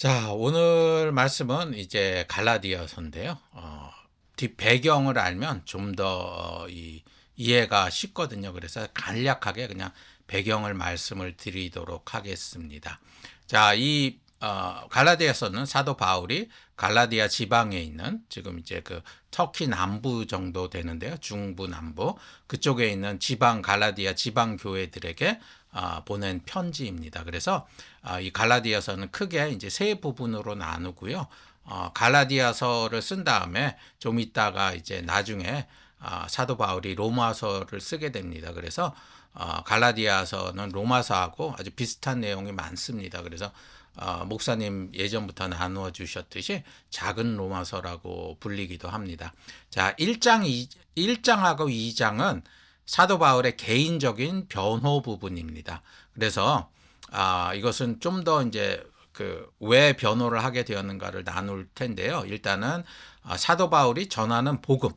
자, 오늘 말씀은 이제 갈라디아서인데요. 어, 뒷 배경을 알면 좀더이 이해가 쉽거든요. 그래서 간략하게 그냥 배경을 말씀을 드리도록 하겠습니다. 자, 이 어, 갈라디아서는 사도 바울이 갈라디아 지방에 있는 지금 이제 그 터키 남부 정도 되는데요. 중부 남부 그쪽에 있는 지방 갈라디아 지방 교회들에게 아, 보낸 편지입니다. 그래서 아, 이 갈라디아서는 크게 이제 세 부분으로 나누고요. 어, 갈라디아서를 쓴 다음에 좀 있다가 이제 나중에 아, 사도 바울이 로마서를 쓰게 됩니다. 그래서 어, 갈라디아서는 로마서하고 아주 비슷한 내용이 많습니다. 그래서 어, 목사님 예전부터 나누어 주셨듯이 작은 로마서라고 불리기도 합니다. 자, 1장, 2, 1장하고 2장은 사도 바울의 개인적인 변호 부분입니다. 그래서 아, 이것은 좀 더 이제 그 왜 변호를 하게 되었는가를 나눌 텐데요. 일단은 아, 사도 바울이 전하는 복음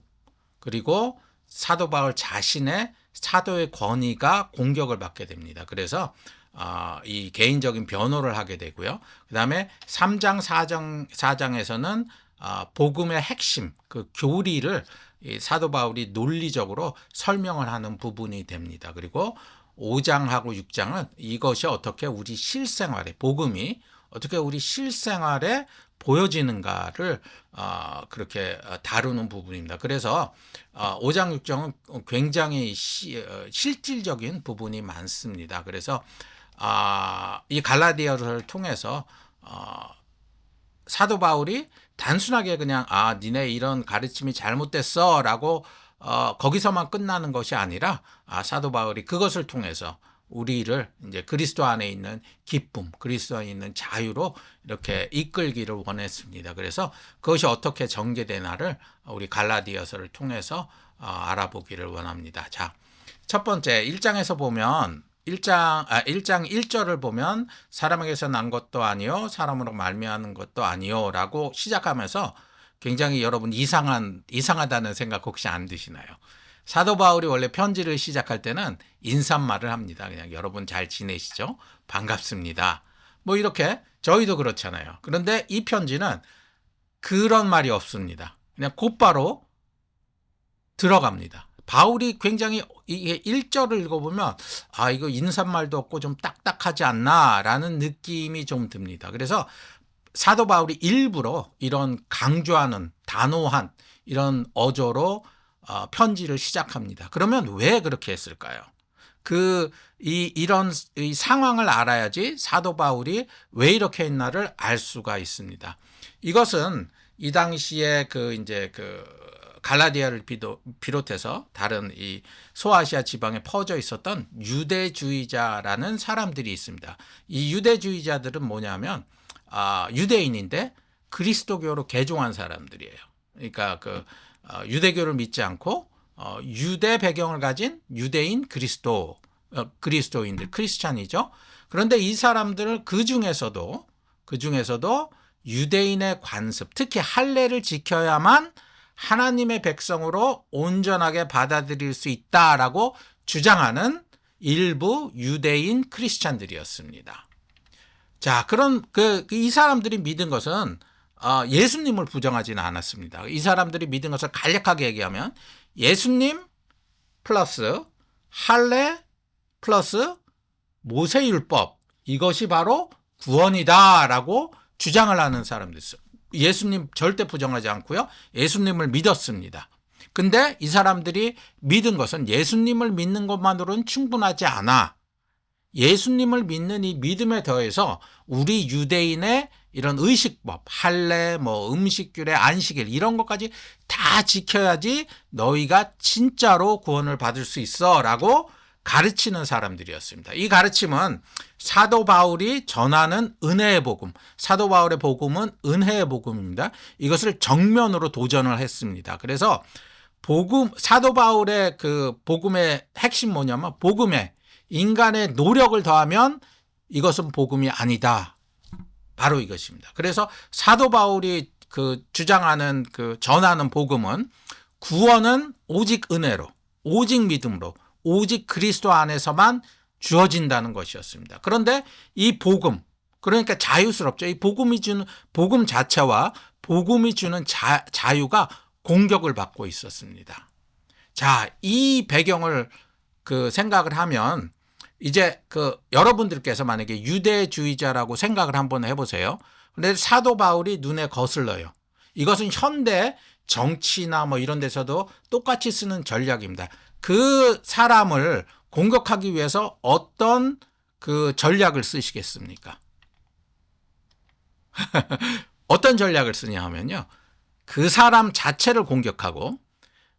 그리고 사도 바울 자신의 사도의 권위가 공격을 받게 됩니다. 그래서 아, 이 개인적인 변호를 하게 되고요. 그 다음에 3장, 4장, 4장에서는 아, 복음의 핵심, 그 교리를 이 사도 바울이 논리적으로 설명을 하는 부분이 됩니다. 그리고 5장하고 6장은 이것이 어떻게 우리 실생활에, 복음이 어떻게 우리 실생활에 보여지는가를 어, 그렇게 다루는 부분입니다. 그래서 어, 5장 6장은 굉장히 시, 어, 실질적인 부분이 많습니다. 그래서 아, 이 갈라디아를 통해서 어, 사도 바울이 단순하게 그냥 아 니네 이런 가르침이 잘못됐어라고 어, 거기서만 끝나는 것이 아니라 아, 사도 바울이 그것을 통해서 우리를 이제 그리스도 안에 있는 기쁨, 그리스도 안에 있는 자유로 이렇게 이끌기를 원했습니다. 그래서 그것이 어떻게 전개되나를 우리 갈라디아서를 통해서 어, 알아보기를 원합니다. 자, 첫 번째 1장에서 보면 1장 아 1장 1절을 보면 사람에게서 난 것도 아니요 사람으로 말미암는 것도 아니요라고 시작하면서 굉장히 여러분 이상한 이상하다는 생각 혹시 안 드시나요? 사도 바울이 원래 편지를 시작할 때는 인사말을 합니다. 그냥 여러분 잘 지내시죠? 반갑습니다. 뭐 이렇게 저희도 그렇잖아요. 그런데 이 편지는 그런 말이 없습니다. 그냥 곧바로 들어갑니다. 바울이 굉장히 이게 1절을 읽어보면 아 이거 인사말도 없고 좀 딱딱하지 않나라는 느낌이 좀 듭니다. 그래서 사도 바울이 일부러 이런 강조하는 단호한 이런 어조로 어, 편지를 시작합니다. 그러면 왜 그렇게 했을까요? 그, 이, 이런 이 상황을 알아야지 사도 바울이 왜 이렇게 했나를 알 수가 있습니다. 이것은 이 당시에 그 이제 그 갈라디아를 비롯해서 다른 이 소아시아 지방에 퍼져 있었던 유대주의자라는 사람들이 있습니다. 이 유대주의자들은 뭐냐면 아, 유대인인데 그리스도교로 개종한 사람들이에요. 그러니까 그 어, 유대교를 믿지 않고 어, 유대 배경을 가진 유대인 그리스도 어, 그리스도인들 크리스찬이죠. 그런데 이 사람들을 그 중에서도 그 중에서도 유대인의 관습, 특히 할례를 지켜야만 하나님의 백성으로 온전하게 받아들일 수 있다라고 주장하는 일부 유대인 크리스찬들이었습니다. 자, 그런 그 이 사람들이 믿은 것은 어, 예수님을 부정하지는 않았습니다. 이 사람들이 믿은 것을 간략하게 얘기하면 예수님 플러스 할례 플러스 모세율법 이것이 바로 구원이다라고 주장을 하는 사람들 있어요. 예수님 절대 부정하지 않고요. 예수님을 믿었습니다. 근데 이 사람들이 믿은 것은 예수님을 믿는 것만으로는 충분하지 않아. 예수님을 믿는 이 믿음에 더해서 우리 유대인의 이런 의식법, 할례, 뭐 음식규례, 안식일 이런 것까지 다 지켜야지 너희가 진짜로 구원을 받을 수 있어라고 가르치는 사람들이었습니다. 이 가르침은 사도 바울이 전하는 은혜의 복음, 사도 바울의 복음은 은혜의 복음입니다. 이것을 정면으로 도전을 했습니다. 그래서 복음 사도 바울의 그 복음의 핵심 뭐냐면 복음에 인간의 노력을 더하면 이것은 복음이 아니다. 바로 이것입니다. 그래서 사도 바울이 그 주장하는 그 전하는 복음은 구원은 오직 은혜로, 오직 믿음으로, 오직 그리스도 안에서만 주어진다는 것이었습니다. 그런데 이 복음, 그러니까 자유스럽죠. 이 복음이 주는 복음 자체와 복음이 주는 자, 자유가 공격을 받고 있었습니다. 자, 이 배경을 그 생각을 하면 이제 그 여러분들께서 만약에 유대주의자라고 생각을 한번 해보세요. 근데 사도 바울이 눈에 거슬러요. 이것은 현대 정치나 뭐 이런 데서도 똑같이 쓰는 전략입니다. 그 사람을 공격하기 위해서 어떤 그 전략을 쓰시겠습니까? 어떤 전략을 쓰냐 하면요. 그 사람 자체를 공격하고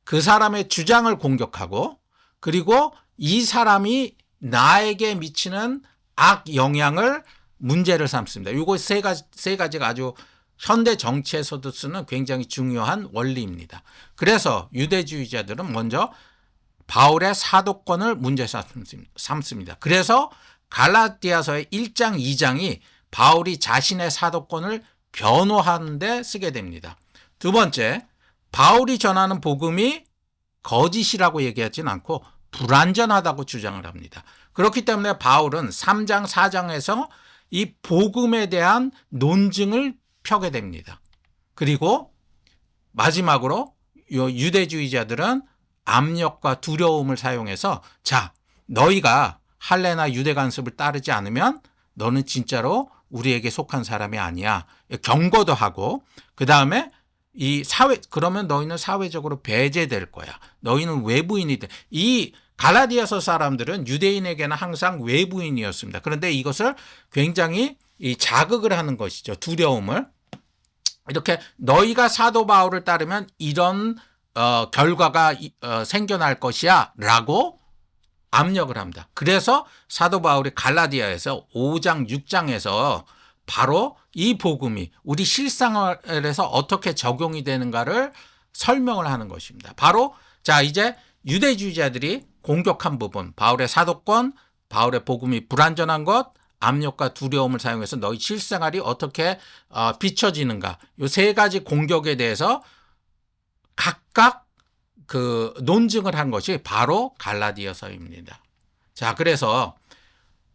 그 사람의 주장을 공격하고 그리고 이 사람이 나에게 미치는 악 영향을 문제를 삼습니다. 이거 세 가지, 세 가지가 아주 현대 정치에서도 쓰는 굉장히 중요한 원리입니다. 그래서 유대주의자들은 먼저 바울의 사도권을 문제 삼습니다. 그래서 갈라디아서의 1장, 2장이 바울이 자신의 사도권을 변호하는 데 쓰게 됩니다. 두 번째, 바울이 전하는 복음이 거짓이라고 얘기하진 않고 불완전하다고 주장을 합니다. 그렇기 때문에 바울은 3장, 4장에서 이 복음에 대한 논증을 펴게 됩니다. 그리고 마지막으로 유대주의자들은 압력과 두려움을 사용해서 자, 너희가 할례나 유대 간섭을 따르지 않으면 너는 진짜로 우리에게 속한 사람이 아니야. 경고도 하고 그 다음에 이 사회 그러면 너희는 사회적으로 배제될 거야. 너희는 외부인이 돼. 이 갈라디아서 사람들은 유대인에게는 항상 외부인이었습니다. 그런데 이것을 굉장히 이 자극을 하는 것이죠. 두려움을 이렇게 너희가 사도 바울을 따르면 이런 어, 결과가 어, 생겨날 것이야라고 압력을 합니다. 그래서 사도 바울이 갈라디아에서 5장 6장에서 바로 이 복음이 우리 실생활에서 어떻게 적용이 되는가를 설명을 하는 것입니다. 바로 자 이제 유대주의자들이 공격한 부분 바울의 사도권, 바울의 복음이 불완전한 것, 압력과 두려움을 사용해서 너희 실생활이 어떻게 어, 비춰지는가 이세 가지 공격에 대해서 각각 그 논증을 한 것이 바로 갈라디아서입니다. 자, 그래서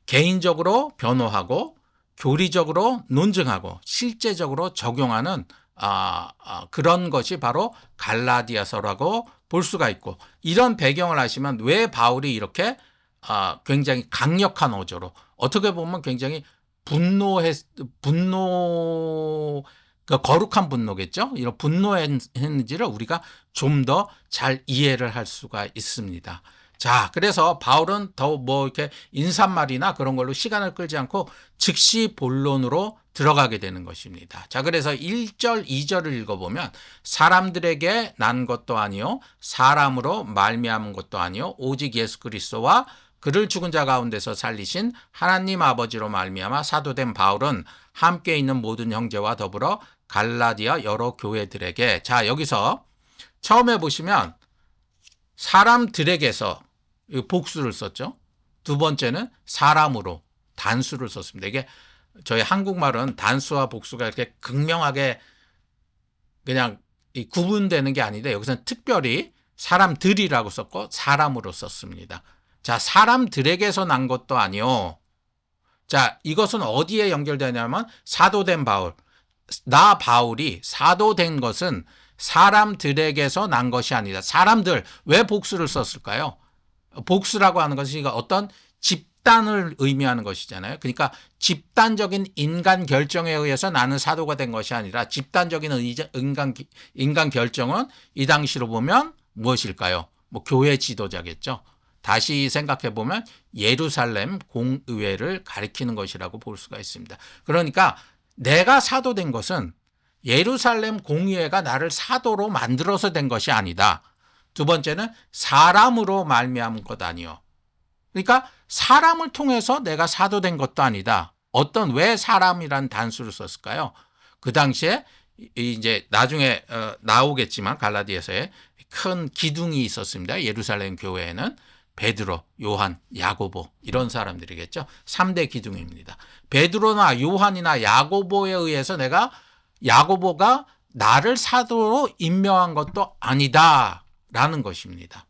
개인적으로 변호하고 교리적으로 논증하고 실제적으로 적용하는 아, 아, 그런 것이 바로 갈라디아서라고 볼 수가 있고 이런 배경을 아시면 왜 바울이 이렇게 아, 굉장히 강력한 어조로 어떻게 보면 굉장히 분노했 분노 그 거룩한 분노겠죠. 이런 분노했는지를 우리가 좀 더 잘 이해를 할 수가 있습니다. 자, 그래서 바울은 더 뭐 이렇게 인사말이나 그런 걸로 시간을 끌지 않고 즉시 본론으로 들어가게 되는 것입니다. 자, 그래서 1절, 2절을 읽어보면 사람들에게 난 것도 아니요 사람으로 말미암은 것도 아니요 오직 예수 그리스도와 그를 죽은 자 가운데서 살리신 하나님 아버지로 말미암아 사도된 바울은 함께 있는 모든 형제와 더불어 갈라디아 여러 교회들에게 자 여기서 처음에 보시면 사람들에게서 복수를 썼죠. 두 번째는 사람으로 단수를 썼습니다. 이게 저희 한국말은 단수와 복수가 이렇게 극명하게 그냥 구분되는 게 아닌데 여기서는 특별히 사람들이라고 썼고 사람으로 썼습니다. 자, 사람들에게서 난 것도 아니요. 자, 이것은 어디에 연결되냐면 사도된 바울. 나 바울이 사도 된 것은 사람들에게서 난 것이 아니다. 사람들 왜 복수를 썼을까요? 복수라고 하는 것이 어떤 집단을 의미하는 것이잖아요. 그러니까 집단적인 인간 결정에 의해서 나는 사도가 된 것이 아니라 집단적인 인간, 인간 결정은 이 당시로 보면 무엇일까요? 뭐 교회 지도자겠죠. 다시 생각해 보면 예루살렘 공의회를 가리키는 것이라고 볼 수가 있습니다. 그러니까 내가 사도 된 것은 예루살렘 공의회가 나를 사도로 만들어서 된 것이 아니다. 두 번째는 사람으로 말미암은 것 아니요. 그러니까 사람을 통해서 내가 사도 된 것도 아니다. 어떤 왜 사람이란 단수를 썼을까요? 그 당시에 이제 나중에 어, 나오겠지만 갈라디아서에 큰 기둥이 있었습니다. 예루살렘 교회에는 베드로, 요한, 야고보 이런 사람들이겠죠. 3대 기둥입니다. 베드로나 요한이나 야고보에 의해서 내가 야고보가 나를 사도로 임명한 것도 아니다라는 것입니다.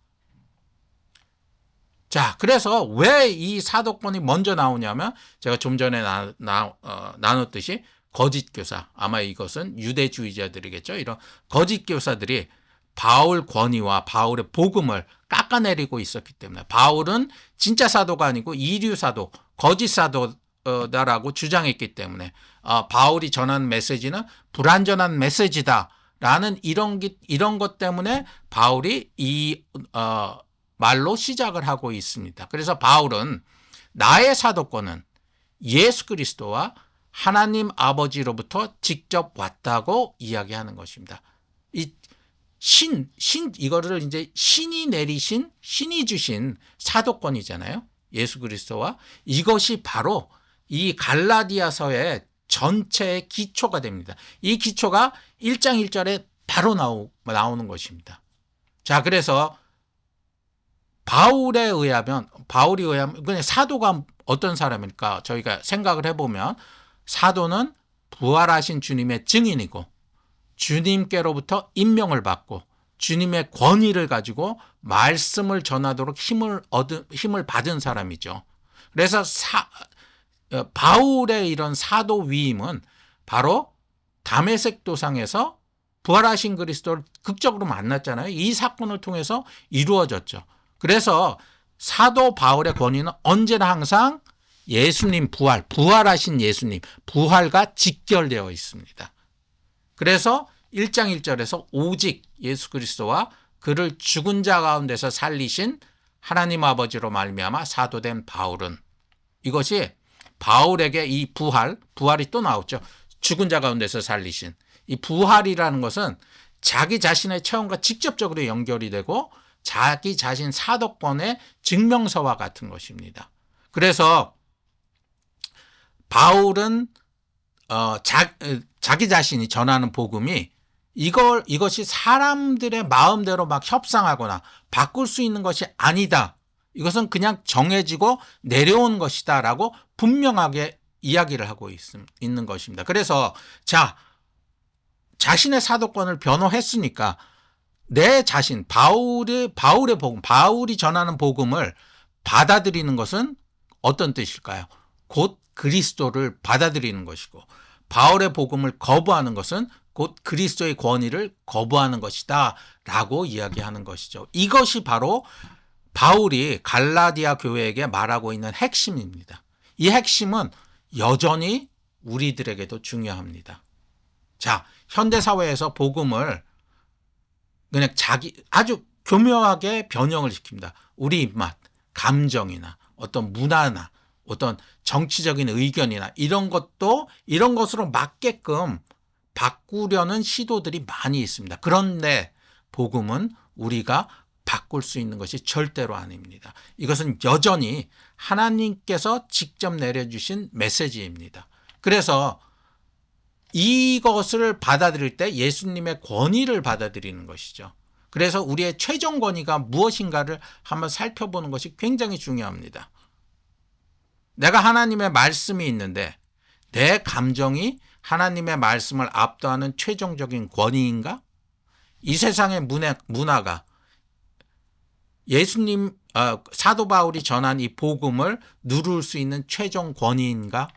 자, 그래서 왜 이 사도권이 먼저 나오냐면 제가 좀 전에 나, 나, 어, 나눴듯이 거짓 교사, 아마 이것은 유대주의자들이겠죠. 이런 거짓 교사들이 바울 권위와 바울의 복음을 깎아내리고 있었기 때문에 바울은 진짜 사도가 아니고 이류 사도, 거짓 사도다라고 주장했기 때문에 어, 바울이 전한 메시지는 불완전한 메시지다라는 이런 기, 이런 것 때문에 바울이 이 어, 말로 시작을 하고 있습니다. 그래서 바울은 나의 사도권은 예수 그리스도와 하나님 아버지로부터 직접 왔다고 이야기하는 것입니다. 이 신, 신, 이거를 이제 신이 내리신, 신이 주신 사도권이잖아요. 예수 그리스도와 이것이 바로 이 갈라디아서의 전체의 기초가 됩니다. 이 기초가 1장 1절에 바로 나오, 나오는 것입니다. 자, 그래서 바울에 의하면 바울이 의하면 그냥 사도가 어떤 사람일까 저희가 생각을 해보면 사도는 부활하신 주님의 증인이고 주님께로부터 임명을 받고 주님의 권위를 가지고 말씀을 전하도록 힘을 얻은 힘을 받은 사람이죠. 그래서 사, 어, 바울의 이런 사도 위임은 바로 담에색 도상에서 부활하신 그리스도를 극적으로 만났잖아요. 이 사건을 통해서 이루어졌죠. 그래서 사도 바울의 권위는 언제나 항상 예수님 부활, 부활하신 예수님, 부활과 직결되어 있습니다. 그래서 1장 1절에서 오직 예수 그리스도와 그를 죽은 자 가운데서 살리신 하나님 아버지로 말미암아 사도된 바울은 이것이 바울에게 이 부활, 부활이 또 나왔죠. 죽은 자 가운데서 살리신 이 부활이라는 것은 자기 자신의 체험과 직접적으로 연결이 되고 자기 자신 사도권의 증명서와 같은 것입니다. 그래서 바울은 어, 자, 자기 자신이 전하는 복음이 이걸 이것이 사람들의 마음대로 막 협상하거나 바꿀 수 있는 것이 아니다. 이것은 그냥 정해지고 내려온 것이다라고 분명하게 이야기를 하고 있, 있는 것입니다. 그래서 자 자신의 사도권을 변호했으니까 내 자신 바울의 바울의 복음 바울이 전하는 복음을 받아들이는 것은 어떤 뜻일까요? 곧 그리스도를 받아들이는 것이고 바울의 복음을 거부하는 것은 곧 그리스도의 권위를 거부하는 것이다 라고 이야기하는 것이죠. 이것이 바로 바울이 갈라디아 교회에게 말하고 있는 핵심입니다. 이 핵심은 여전히 우리들에게도 중요합니다. 자, 현대 사회에서 복음을 그냥 자기 아주 교묘하게 변형을 시킵니다. 우리 입맛, 감정이나 어떤 문화나 어떤 정치적인 의견이나 이런 것도 이런 것으로 맞게끔 바꾸려는 시도들이 많이 있습니다. 그런데 복음은 우리가 바꿀 수 있는 것이 절대로 아닙니다. 이것은 여전히 하나님께서 직접 내려주신 메시지입니다. 그래서 이것을 받아들일 때 예수님의 권위를 받아들이는 것이죠. 그래서 우리의 최종 권위가 무엇인가를 한번 살펴보는 것이 굉장히 중요합니다. 내가 하나님의 말씀이 있는데 내 감정이 하나님의 말씀을 압도하는 최종적인 권위인가? 이 세상의 문화, 문화가 예수님 어, 사도 바울이 전한 이 복음을 누를 수 있는 최종 권위인가?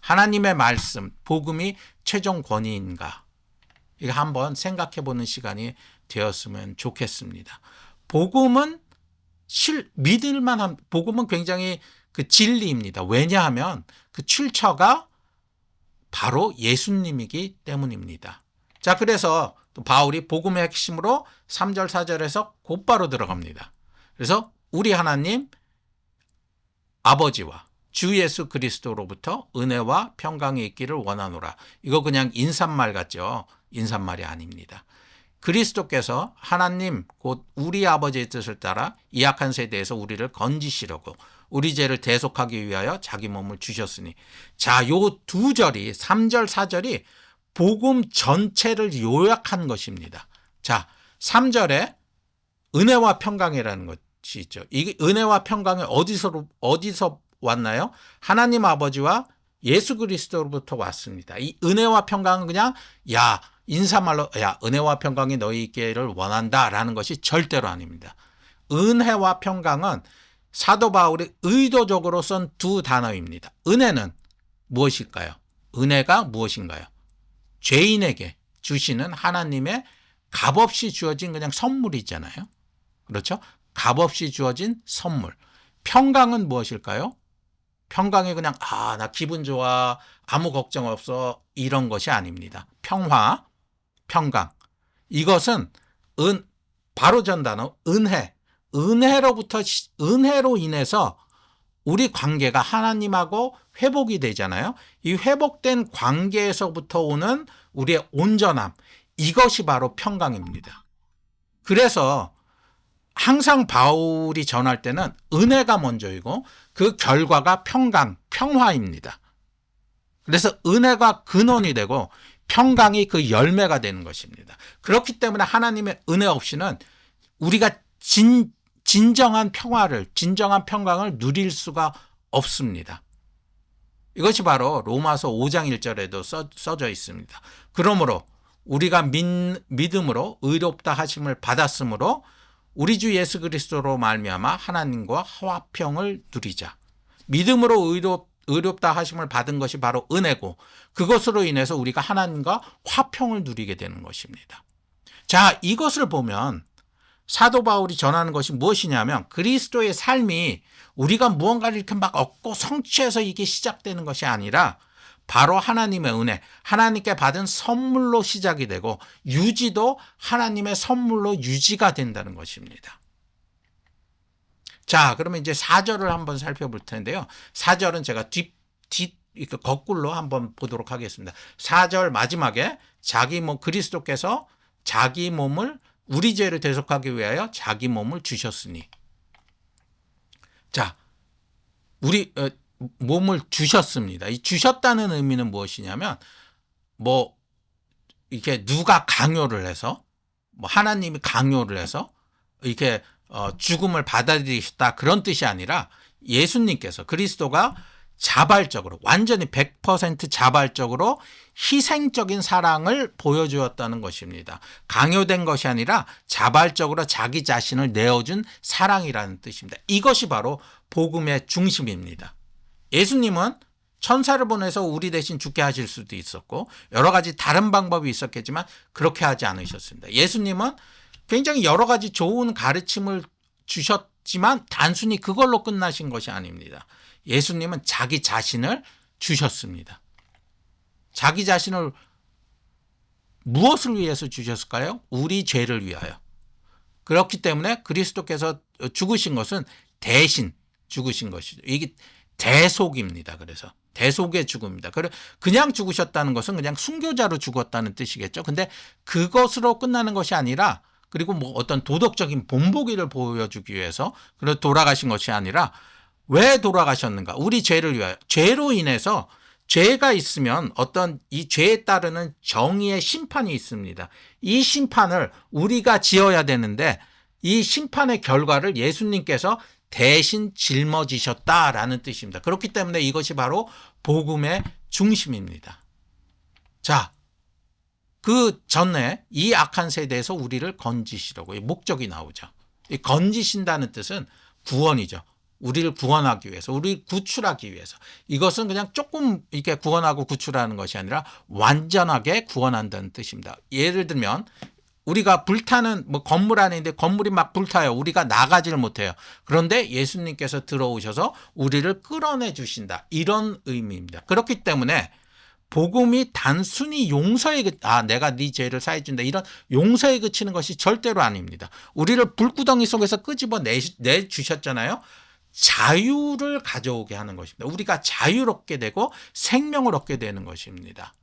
하나님의 말씀, 복음이 최종 권위인가? 이거 한번 생각해 보는 시간이 되었으면 좋겠습니다. 복음은 실 믿을 만한 복음은 굉장히 그 진리입니다. 왜냐하면 그 출처가 바로 예수님이기 때문입니다. 자, 그래서 또 바울이 복음의 핵심으로 3절 4절에서 곧바로 들어갑니다. 그래서 우리 하나님 아버지와 주 예수 그리스도로부터 은혜와 평강이 있기를 원하노라. 이거 그냥 인사말 같죠? 인사말이 아닙니다. 그리스도께서 하나님 곧 우리 아버지의 뜻을 따라 이 악한 세대에서 우리를 건지시려고 우리 죄를 대속하기 위하여 자기 몸을 주셨으니 자, 요 두 절이 3절 4절이 복음 전체를 요약한 것입니다. 자, 3절에 은혜와 평강이라는 것이 있죠. 이게 은혜와 평강이 어디서 어디서 왔나요? 하나님 아버지와 예수 그리스도로부터 왔습니다. 이 은혜와 평강은 그냥 야 인사말로 야 은혜와 평강이 너희 있기를 원한다라는 것이 절대로 아닙니다. 은혜와 평강은 사도 바울이 의도적으로 쓴 두 단어입니다. 은혜는 무엇일까요? 은혜가 무엇인가요? 죄인에게 주시는 하나님의 값없이 주어진 그냥 선물이잖아요. 그렇죠? 값없이 주어진 선물. 평강은 무엇일까요? 평강이 그냥 아, 나 기분 좋아. 아무 걱정 없어. 이런 것이 아닙니다. 평화, 평강. 이것은 은 바로 전 단어 은혜. 은혜로부터 시- 은혜로 인해서 우리 관계가 하나님하고 회복이 되잖아요. 이 회복된 관계에서부터 오는 우리의 온전함. 이것이 바로 평강입니다. 그래서 항상 바울이 전할 때는 은혜가 먼저이고 그 결과가 평강, 평화입니다. 그래서 은혜가 근원이 되고 평강이 그 열매가 되는 것입니다. 그렇기 때문에 하나님의 은혜 없이는 우리가 진, 진정한 평화를, 진정한 평강을 누릴 수가 없습니다. 이것이 바로 로마서 5장 1절에도 써, 써져 있습니다. 그러므로 우리가 믿, 믿음으로 의롭다 하심을 받았으므로 우리 주 예수 그리스도로 말미암아 하나님과 화평을 누리자. 믿음으로 의롭, 의롭다 하심을 받은 것이 바로 은혜고 그것으로 인해서 우리가 하나님과 화평을 누리게 되는 것입니다. 자, 이것을 보면 사도 바울이 전하는 것이 무엇이냐면 그리스도의 삶이 우리가 무언가를 이렇게 막 얻고 성취해서 이게 시작되는 것이 아니라 바로 하나님의 은혜, 하나님께 받은 선물로 시작이 되고 유지도 하나님의 선물로 유지가 된다는 것입니다. 자, 그러면 이제 4절을 한번 살펴볼 텐데요. 4절은 제가 뒷, 뒷, 이렇게 거꾸로 한번 보도록 하겠습니다. 4절 마지막에 자기 몸, 그리스도께서 자기 몸을 우리 죄를 대속하기 위하여 자기 몸을 주셨으니. 자, 우리, 어, 몸을 주셨습니다. 이 주셨다는 의미는 무엇이냐면, 뭐, 이렇게 누가 강요를 해서, 뭐 하나님이 강요를 해서, 이렇게 어, 죽음을 받아들이셨다 그런 뜻이 아니라 예수님께서 그리스도가 자발적으로 완전히 100% 자발적으로 희생적인 사랑을 보여주었다는 것입니다. 강요된 것이 아니라 자발적으로 자기 자신을 내어준 사랑이라는 뜻입니다. 이것이 바로 복음의 중심입니다. 예수님은 천사를 보내서 우리 대신 죽게 하실 수도 있었고 여러 가지 다른 방법이 있었겠지만 그렇게 하지 않으셨습니다. 예수님은 굉장히 여러 가지 좋은 가르침을 주셨지만 단순히 그걸로 끝나신 것이 아닙니다. 예수님은 자기 자신을 주셨습니다. 자기 자신을 무엇을 위해서 주셨을까요? 우리 죄를 위하여. 그렇기 때문에 그리스도께서 죽으신 것은 대신 죽으신 것이죠. 이게 대속입니다. 그래서 대속의 죽음입니다. 그냥 죽으셨다는 것은 그냥 순교자로 죽었다는 뜻이겠죠. 근데 그것으로 끝나는 것이 아니라 그리고 뭐 어떤 도덕적인 본보기를 보여주기 위해서 그래 돌아가신 것이 아니라 왜 돌아가셨는가? 우리 죄를 위하여 죄로 인해서 죄가 있으면 어떤 이 죄에 따르는 정의의 심판이 있습니다. 이 심판을 우리가 지어야 되는데 이 심판의 결과를 예수님께서 대신 짊어지셨다라는 뜻입니다. 그렇기 때문에 이것이 바로 복음의 중심입니다. 자, 그 전에 이 악한 세대에서 우리를 건지시려고 목적이 나오죠. 이 건지신다는 뜻은 구원이죠. 우리를 구원하기 위해서, 우리를 구출하기 위해서. 이것은 그냥 조금 이렇게 구원하고 구출하는 것이 아니라 완전하게 구원한다는 뜻입니다. 예를 들면 우리가 불타는 뭐 건물 안에 있는데 건물이 막 불타요. 우리가 나가지를 못해요. 그런데 예수님께서 들어오셔서 우리를 끌어내 주신다. 이런 의미입니다. 그렇기 때문에 복음이 단순히 용서에 아 내가 네 죄를 사해 준다 이런 용서에 그치는 것이 절대로 아닙니다. 우리를 불구덩이 속에서 끄집어 내, 내 주셨잖아요. 자유를 가져오게 하는 것입니다. 우리가 자유롭게 되고 생명을 얻게 되는 것입니다.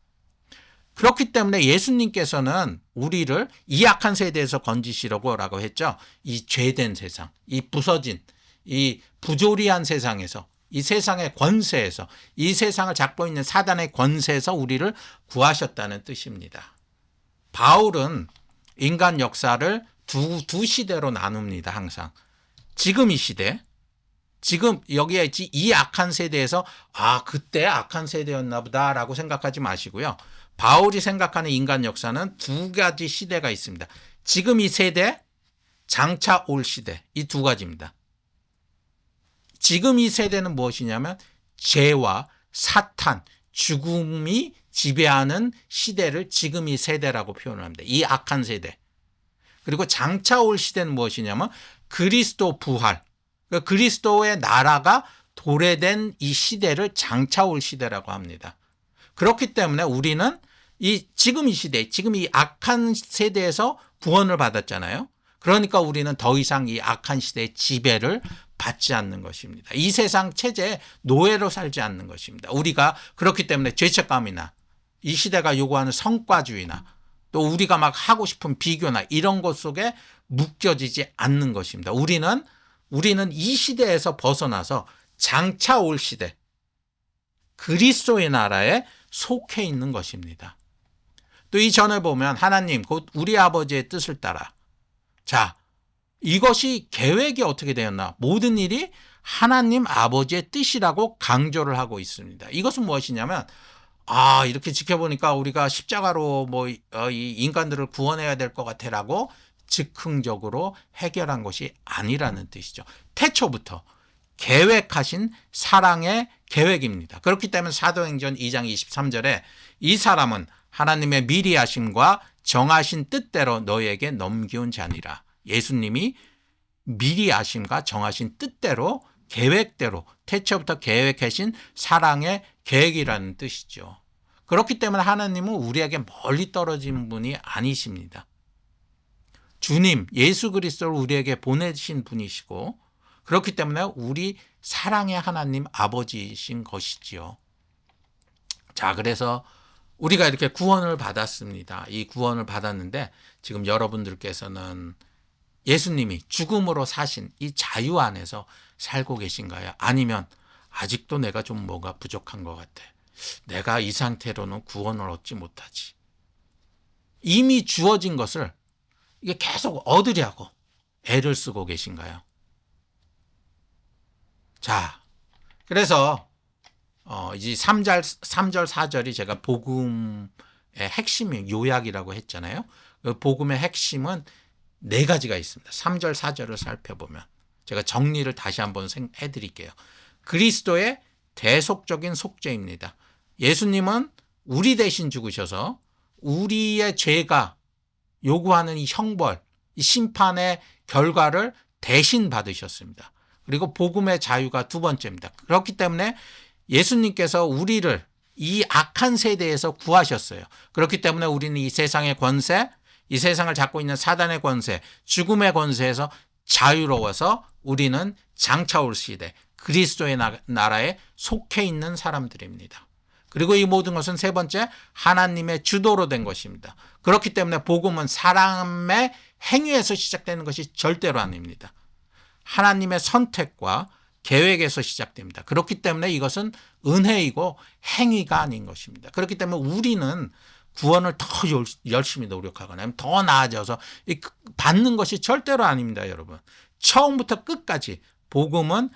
그렇기 때문에 예수님께서는 우리를 이 악한 세대에서 건지시려고 라고 했죠. 이 죄된 세상, 이 부서진, 이 부조리한 세상에서 이 세상의 권세에서 이 세상을 잡고 있는 사단의 권세에서 우리를 구하셨다는 뜻입니다. 바울은 인간 역사를 두, 두 시대로 나눕니다. 항상. 지금 이 시대, 지금 여기에 있지 이 악한 세대에서 아 그때 악한 세대였나 보다라고 생각하지 마시고요. 바울이 생각하는 인간 역사는 두 가지 시대가 있습니다. 지금 이 세대, 장차 올 시대 이 두 가지입니다. 지금 이 세대는 무엇이냐면 죄와 사탄, 죽음이 지배하는 시대를 지금 이 세대라고 표현을 합니다. 이 악한 세대. 그리고 장차 올 시대는 무엇이냐면 그리스도 부활. 그러니까 그리스도의 나라가 도래된 이 시대를 장차 올 시대라고 합니다. 그렇기 때문에 우리는 이 지금 이 시대, 지금 이 악한 세대에서 구원을 받았잖아요. 그러니까 우리는 더 이상 이 악한 시대의 지배를 받지 않는 것입니다. 이 세상 체제에 노예로 살지 않는 것입니다. 우리가 그렇기 때문에 죄책감이나 이 시대가 요구하는 성과주의나 또 우리가 막 하고 싶은 비교나 이런 것 속에 묶여지지 않는 것입니다. 우리는 우리는 이 시대에서 벗어나서 장차 올 시대 그리스도의 나라에 속해 있는 것입니다. 또 이 전에 보면 하나님 곧 우리 아버지의 뜻을 따라 자 이것이 계획이 어떻게 되었나 모든 일이 하나님 아버지의 뜻이라고 강조를 하고 있습니다. 이것은 무엇이냐면 아 이렇게 지켜보니까 우리가 십자가로 뭐이 인간들을 구원해야 될 것 같아라고 즉흥적으로 해결한 것이 아니라는 뜻이죠. 태초부터 계획하신 사랑의 계획입니다. 그렇기 때문에 사도행전 2장 23절에 이 사람은 하나님의 미리 하심과 정하신 뜻대로 너에게 넘기운 자니라. 예수님이 미리 하심과 정하신 뜻대로 계획대로 태초부터 계획하신 사랑의 계획이라는 뜻이죠. 그렇기 때문에 하나님은 우리에게 멀리 떨어진 분이 아니십니다. 주님, 예수 그리스도를 우리에게 보내신 분이시고 그렇기 때문에 우리 사랑의 하나님 아버지이신 것이지요. 자, 그래서 우리가 이렇게 구원을 받았습니다. 이 구원을 받았는데 지금 여러분들께서는 예수님이 죽음으로 사신 이 자유 안에서 살고 계신가요? 아니면 아직도 내가 좀 뭐가 부족한 것 같아. 내가 이 상태로는 구원을 얻지 못하지. 이미 주어진 것을 이게 계속 얻으려고 애를 쓰고 계신가요? 자, 그래서 어, 이제 3절, 3절, 4절이 제가 복음의 핵심이 요약이라고 했잖아요. 그 복음의 핵심은 네 가지가 있습니다. 3절, 4절을 살펴보면 제가 정리를 다시 한번 해 드릴게요. 그리스도의 대속적인 속죄입니다. 예수님은 우리 대신 죽으셔서 우리의 죄가 요구하는 이 형벌, 이 심판의 결과를 대신 받으셨습니다. 그리고 복음의 자유가 두 번째입니다. 그렇기 때문에 예수님께서 우리를 이 악한 세대에서 구하셨어요. 그렇기 때문에 우리는 이 세상의 권세, 이 세상을 잡고 있는 사단의 권세, 죽음의 권세에서 자유로워서 우리는 장차 올 시대, 그리스도의 나라에 속해 있는 사람들입니다. 그리고 이 모든 것은 세 번째 하나님의 주도로 된 것입니다. 그렇기 때문에 복음은 사람의 행위에서 시작되는 것이 절대로 아닙니다. 하나님의 선택과 계획에서 시작됩니다. 그렇기 때문에 이것은 은혜이고 행위가 아닌 것입니다. 그렇기 때문에 우리는 구원을 더 열심히 노력하거나 더 나아져서 받는 것이 절대로 아닙니다, 여러분. 처음부터 끝까지 복음은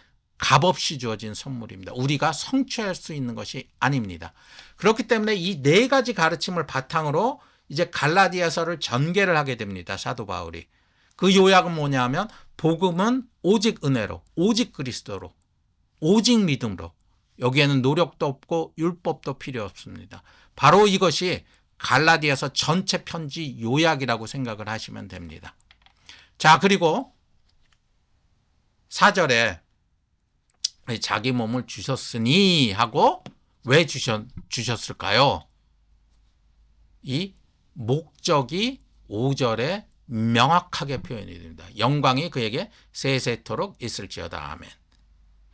값없이 주어진 선물입니다. 우리가 성취할 수 있는 것이 아닙니다. 그렇기 때문에 이 네 가지 가르침을 바탕으로 이제 갈라디아서를 전개를 하게 됩니다. 사도 바울이. 그 요약은 뭐냐면 복음은 오직 은혜로, 오직 그리스도로, 오직 믿음으로. 여기에는 노력도 없고 율법도 필요 없습니다. 바로 이것이 갈라디아서 전체 편지 요약이라고 생각을 하시면 됩니다. 자, 그리고 4절에 자기 몸을 주셨으니 하고 왜 주셨, 주셨을까요? 이 목적이 5절에 명확하게 표현이 됩니다. 영광이 그에게 세세토록 있을지어다. 아멘.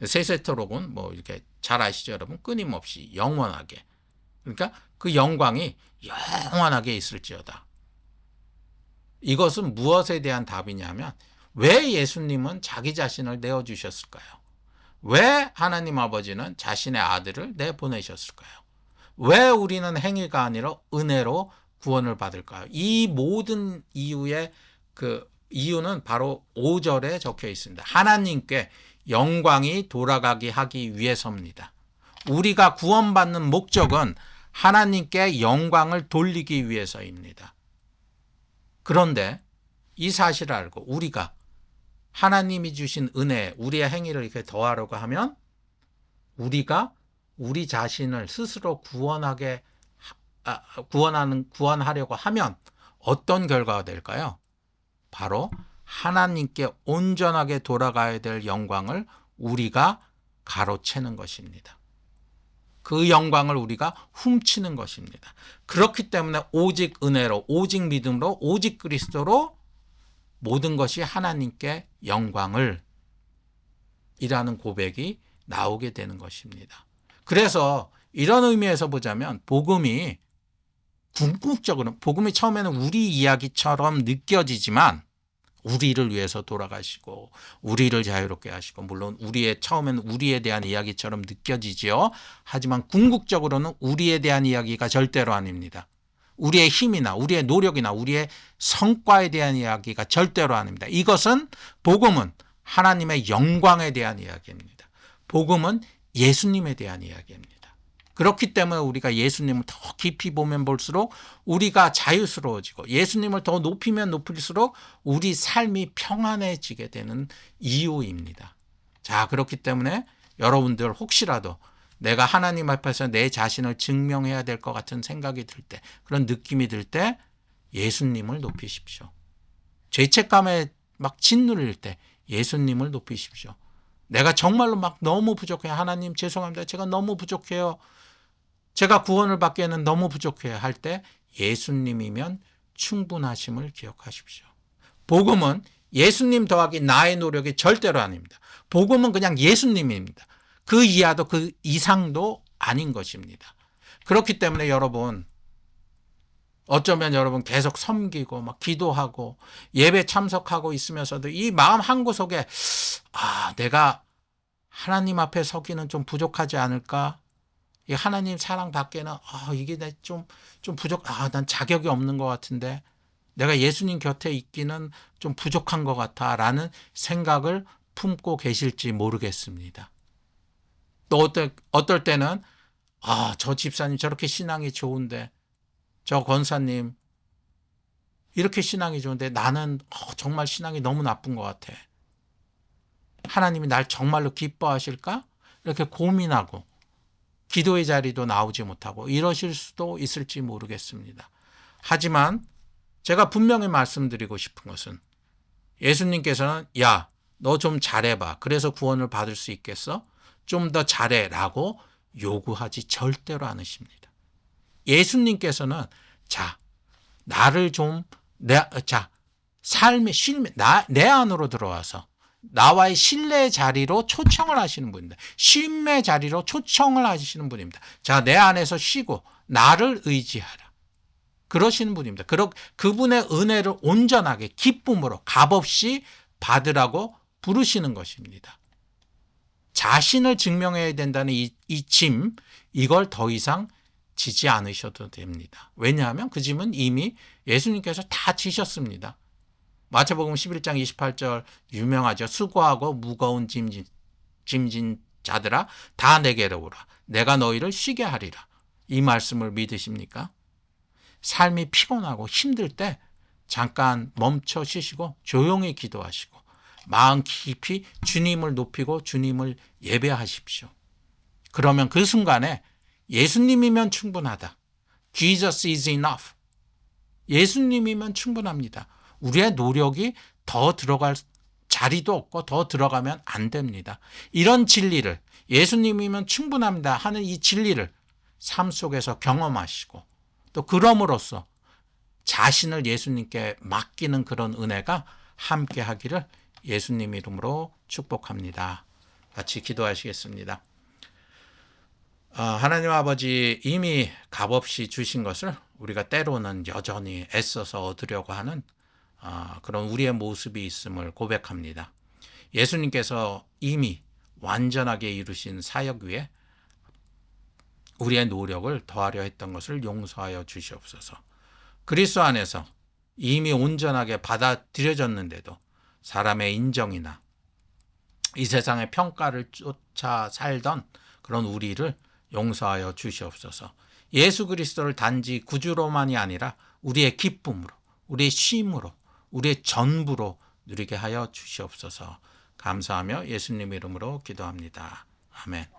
세세토록은 뭐 이렇게 잘 아시죠, 여러분? 끊임없이 영원하게. 그러니까 그 영광이 영원하게 있을지어다. 이것은 무엇에 대한 답이냐면 왜 예수님은 자기 자신을 내어 주셨을까요? 왜 하나님 아버지는 자신의 아들을 내보내셨을까요? 왜 우리는 행위가 아니라 은혜로 구원을 받을까요? 이 모든 이유의 그 이유는 바로 5절에 적혀 있습니다. 하나님께 영광이 돌아가게 하기 위해서입니다. 우리가 구원받는 목적은 하나님께 영광을 돌리기 위해서입니다. 그런데 이 사실을 알고 우리가 하나님이 주신 은혜, 우리의 행위를 이렇게 더하려고 하면 우리가 우리 자신을 스스로 구원하게 아, 구원하는 구원하려고 하면 어떤 결과가 될까요? 바로 하나님께 온전하게 돌아가야 될 영광을 우리가 가로채는 것입니다. 그 영광을 우리가 훔치는 것입니다. 그렇기 때문에 오직 은혜로, 오직 믿음으로, 오직 그리스도로 모든 것이 하나님께 영광을 이라는 고백이 나오게 되는 것입니다. 그래서 이런 의미에서 보자면 복음이 궁극적으로 복음이 처음에는 우리 이야기처럼 느껴지지만 우리를 위해서 돌아가시고 우리를 자유롭게 하시고 물론 우리의 처음에는 우리에 대한 이야기처럼 느껴지지요. 하지만 궁극적으로는 우리에 대한 이야기가 절대로 아닙니다. 우리의 힘이나 우리의 노력이나 우리의 성과에 대한 이야기가 절대로 아닙니다. 이것은 복음은 하나님의 영광에 대한 이야기입니다. 복음은 예수님에 대한 이야기입니다. 그렇기 때문에 우리가 예수님을 더 깊이 보면 볼수록 우리가 자유스러워지고 예수님을 더 높이면 높일수록 우리 삶이 평안해지게 되는 이유입니다. 자, 그렇기 때문에 여러분들 혹시라도 내가 하나님 앞에서 내 자신을 증명해야 될 것 같은 생각이 들 때, 그런 느낌이 들 때 예수님을 높이십시오. 죄책감에 막 짓누릴 때 예수님을 높이십시오. 내가 정말로 막 너무 부족해요. 하나님 죄송합니다. 제가 너무 부족해요. 제가 구원을 받기에는 너무 부족해요. 할 때 예수님이면 충분하심을 기억하십시오. 복음은 예수님 더하기 나의 노력이 절대로 아닙니다. 복음은 그냥 예수님입니다. 그 이하도 그 이상도 아닌 것입니다. 그렇기 때문에 여러분 어쩌면 여러분 계속 섬기고 막 기도하고 예배 참석하고 있으면서도 이 마음 한 구석에 아 내가 하나님 앞에 서기는 좀 부족하지 않을까? 이 하나님 사랑받기에는 아 이게 좀좀 부족 아 난 자격이 없는 것 같은데 내가 예수님 곁에 있기는 좀 부족한 것 같아라는 생각을 품고 계실지 모르겠습니다. 또 어떨, 어떨 때는 아 저 집사님 저렇게 신앙이 좋은데 저 권사님 이렇게 신앙이 좋은데 나는 어, 정말 신앙이 너무 나쁜 것 같아. 하나님이 날 정말로 기뻐하실까? 이렇게 고민하고 기도의 자리도 나오지 못하고 이러실 수도 있을지 모르겠습니다. 하지만 제가 분명히 말씀드리고 싶은 것은 예수님께서는 야, 너 좀 잘해봐. 그래서 구원을 받을 수 있겠어? 좀 더 잘해라고 요구하지 절대로 않으십니다. 예수님께서는 자, 나를 좀, 내, 자, 삶의 나, 내 안으로 들어와서 나와의 신뢰 자리로 초청을 하시는 분입니다. 쉼의 자리로 초청을 하시는 분입니다. 자, 내 안에서 쉬고 나를 의지하라. 그러시는 분입니다. 그러, 그분의 은혜를 온전하게 기쁨으로 값없이 받으라고 부르시는 것입니다. 자신을 증명해야 된다는 이, 이 짐, 이걸 더 이상 지지 않으셔도 됩니다. 왜냐하면 그 짐은 이미 예수님께서 다 지셨습니다. 마태복음 11장 28절 유명하죠. 수고하고 무거운 짐진, 짐진 자들아 다 내게로 오라. 내가 너희를 쉬게 하리라. 이 말씀을 믿으십니까? 삶이 피곤하고 힘들 때 잠깐 멈춰 쉬시고 조용히 기도하시고 마음 깊이 주님을 높이고 주님을 예배하십시오. 그러면 그 순간에 예수님이면 충분하다. Jesus is enough. 예수님이면 충분합니다. 우리의 노력이 더 들어갈 자리도 없고 더 들어가면 안 됩니다. 이런 진리를 예수님이면 충분합니다 하는 이 진리를 삶 속에서 경험하시고 또 그럼으로써 자신을 예수님께 맡기는 그런 은혜가 함께 하기를 예수님 이름으로 축복합니다. 같이 기도하시겠습니다. 어, 하나님 아버지 이미 값없이 주신 것을 우리가 때로는 여전히 애써서 얻으려고 하는 아, 그런 우리의 모습이 있음을 고백합니다. 예수님께서 이미 완전하게 이루신 사역 위에 우리의 노력을 더하려 했던 것을 용서하여 주시옵소서. 그리스도 안에서 이미 온전하게 받아들여졌는데도 사람의 인정이나 이 세상의 평가를 쫓아 살던 그런 우리를 용서하여 주시옵소서. 예수 그리스도를 단지 구주로만이 아니라 우리의 기쁨으로, 우리의 쉼으로, 우리의 전부로 누리게 하여 주시옵소서. 감사하며 예수님 이름으로 기도합니다. 아멘.